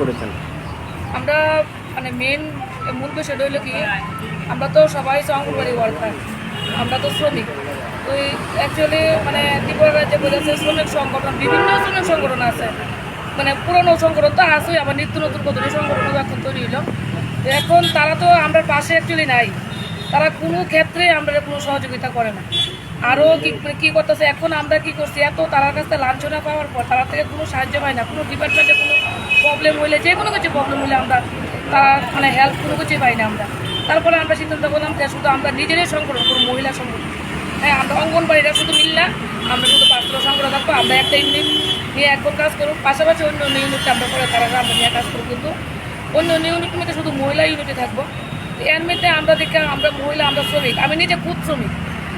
করেছেন? আমরা মানে মেন মূল বিষয়টা হলো কি, আমরা তো সবাই অঙ্গনবাড়ি ওয়ার্কার আমরা তো শ্রমিক। তো অ্যাকচুয়ালি মানে ত্রিপুরা রাজ্যে বলেছে, শ্রমিক সংগঠন, বিভিন্ন শ্রমিক সংগঠন আছে। মানে পুরনো সংগঠন তো আসেই আবার নিত্য নতুন কত সংগঠনও এখন তৈরি তো এখন তারা তো আমরা পাশে অ্যাকচুয়ালি নাই। তারা কোনো ক্ষেত্রে আমরা কোনো সহযোগিতা করে না। আরও কি মানে কী করতেছে? এখন আমরা কি করছি? এত তার কাছ থেকে লাঞ্ছনা পাওয়ার পর তারা থেকে কোনো সাহায্য পাই না। কোনো ডিপার্টমেন্টে কোনো প্রবলেম হইলে, যে কোনো কিছু প্রবলেম হলে আমরা তারা মানে হেল্প কোনো কিছুই পাই না আমরা। তারপরে আমরা সিদ্ধান্ত করলাম যে শুধু আমরা নিজেরাই সংগঠন কোনো মহিলা সংগঠন। হ্যাঁ আমরা অঙ্গনবাড়িটা শুধু মিললা আমরা শুধু পাঁচটা সংগ্রহ থাকব, আমরা একটা ইউনিট নিয়ে এখন কাজ করব পাশাপাশি অন্য অন্য ইউনিটটা আমরা করে তারা আমরা নিয়ে কাজ করব কিন্তু অন্য অন্য ইউনিট মধ্যে শুধু মহিলা ইউনিটে থাকব। এর মধ্যে আমরা দেখে আমরা মহিলা, আমরা শ্রমিক। আমি নিজে খুব শ্রমিক।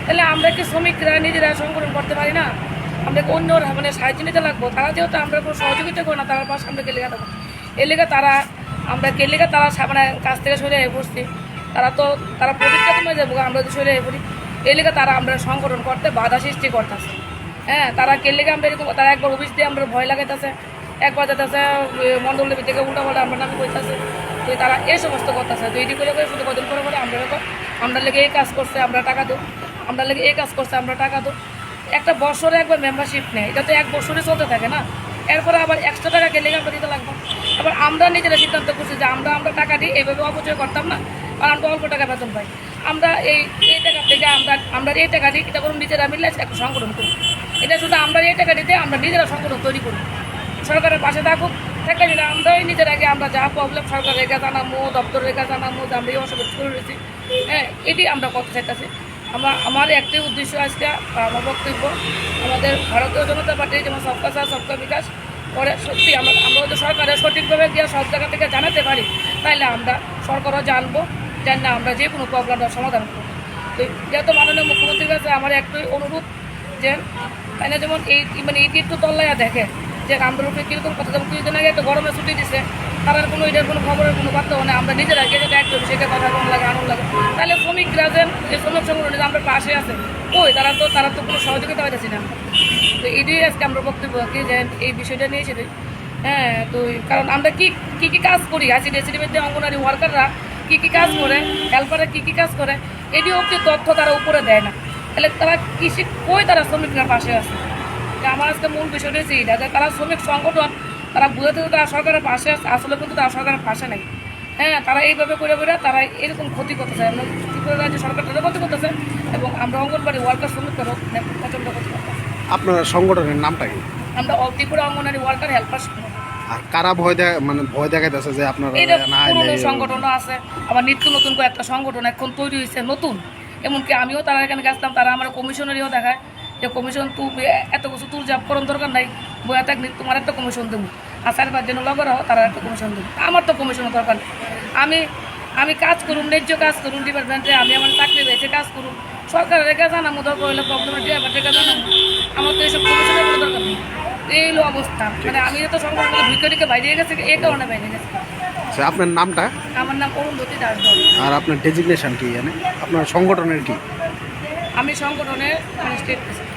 তাহলে আমরা কি শ্রমিকরা নিজেরা সংগঠন করতে পারি না? আমরা অন্য মানে সাহায্য নিতে লাগবো? তারা যেহেতু আমরা কোনো সহযোগিতা করি না, তার পাশে আমরা কেলেগা দেবো এলেগা তারা, আমরা কেলেগা তারা মানে কাছ থেকে সরে পড়ছি? তারা তো, তারা প্রফিটটা কমে যাব আমরা তো সরে পড়ি। এলেগা তারা আমরা সংগঠন করতে বাধা সৃষ্টি করতেছে। হ্যাঁ তারা কেলেগা আমরা এরকম তারা একবার অফিস দিয়ে আমরা ভয় লাগাইতেছে। একবার যেতেছে মন্ডলের থেকে উল্টা পাল্টা আমরা নামে কইতাছে। তো তারা এই সমস্ত করতেছে। তো এটি করে করে শুধু কদিন করে করে আমরা আমরা লেগে এই কাজ করছে, আমরা টাকা দেবো। আমরা লেগে এই কাজ করছে, আমরা টাকা দেবো একটা বছরে একবার মেম্বারশিপ নেয়। এটা তো এক বছরে চলতে থাকে না। এরপরে আবার একশো টাকা গেলে আমরা দিতে লাগবো। আবার আমরা নিজেরা সিদ্ধান্ত করছি যে আমরা আমরা টাকা দিই এইভাবে অপচয় করতাম না, আর আমরা অল্প টাকা বেতন পাই। আমরা এই এই টাকা থেকে আমরা আমরা এই টাকা দিই এটা করুন, নিজেরা মিলে একটা সংগঠন করি এটা শুধু আমরা এই টাকা দিতে, আমরা নিজেরা সংগঠন তৈরি করি সরকারের পাশে থাকুক থেকে দিলে আমরাই নিজের আগে আমরা যা প্রবলেম সরকারের কাছে জানামো দপ্তরের কাছে জানামো যে আমরা এই অসুবিধা করে রয়েছি হ্যাঁ এটি আমরা করতে চাইতেছি। আমার আমার একটাই উদ্দেশ্য আজকে আমার বক্তব্য, আমাদের ভারতীয় জনতা পার্টি যেমন সবকা সাথ, সবকা বিকাশ করে, সত্যি আমরা আমরা যদি সরকারের সঠিকভাবে গিয়ে সব জায়গা থেকে জানাতে পারি, তাহলে আমরা সরকারও জানব জান না, আমরা যে কোনো প্রবলেমটার সমাধান করব। তো যেহেতু মাননীয় মুখ্যমন্ত্রীর কাছে আমার একটাই অনুরোধ যে, তাই না, যেমন এই মানে এইটি একটু তল্লাইয়া দেখে যে আমরা কীরকম কথা যেমন কিছুদিন আগে একটা গরমে ছুটি দিছে। তার কোনো এটার কোনো খবরের কোনো বার্তা মানে আমরা নিজেরা যদি একটু সেটা কথা কম লাগে আনন্দ লাগে। তাহলে শ্রমিক শ্রমিকরা যে শ্রমিক সংগঠন আমরা পাশে আছে ওই তারা তো তারা তো কোনো সহযোগিতা পাইতেছি না। তো এটাই আজকে আমরা বক্তব্য কি যে, এই বিষয়টা নিয়ে সেটাই হ্যাঁ তো কারণ আমরা কি কি, কী কাজ করি? আছি মধ্যে অঙ্গনারী ওয়ার্কাররা কী কী কাজ করে? হেল্পাররা কী কী কাজ করে? এটি অব্দি তথ্য তারা উপরে দেয় না। তাহলে তারা কৃষি কই তারা শ্রমিকরা পাশে আছে? আমার আজকে মূল বিষয়টা হচ্ছে এইটা যে তারা শ্রমিক সংগঠন তারা বুঝাতে তো তারা সরকারের পাশে আছে আসলে কিন্তু তারা সরকারের পাশে নেই। হ্যাঁ তারা এইভাবে করে করে তারা এরকম ক্ষতি করতেছে ত্রিপুরা রাজ্য সরকার তাদের ক্ষতি করতেছে। এবং আমরা অঙ্গনবাড়ি ওয়ার্কার শ্রমিকদেরও প্রচণ্ড ক্ষতি করতেছে। আপনার সংগঠনের নামটা কি? আমরা ত্রিপুরা অঙ্গনবাড়ি ওয়ার্কার হেল্পার আর কারা ভয় দেখা মানে ভয় দেখাইতেছে যে আপনারা না সংগঠনও আছে আবার নিত্য নতুন করে একটা সংগঠন এখন তৈরি হয়েছে নতুন। এমনকি আমিও তারা এখানে গেছিলাম তারা আমার কমিশনারিও দেখায়। যে কমিশন তুই এত কিছু তোর যা করণ দরকার নাই। বইয়া থাক তোমার একটা কমিশন দেবো। আর চার পাঁচ জন লগর হও তারা একটা কমিশন দেবো। আমার তো কমিশনের দরকার নেই। আমি আমি কাজ করুন ন্যায্য কাজ করুন ডিপার্টমেন্টে আমি আমার চাকরি পেয়েছে কাজ করুন সরকারের রেখে জানামো দরকার হলে প্রবলেমের ড্রাইভার রেখে জানাব আমার তো এইসব কমিশনের কোনো দরকার নেই। এই হলো অবস্থা। মানে আমি তো সংগঠন ভিতরে বাইরে গেছে এই কারণে বাইরে গেছে। আচ্ছা, আপনার নামটা? আমার নাম অরুন্ধতী দাস আর আপনার ডেজিগনেশন কি জানে আপনার সংগঠনের কি? আমি সংগঠনের মানে স্টেট প্রেসিডেন্ট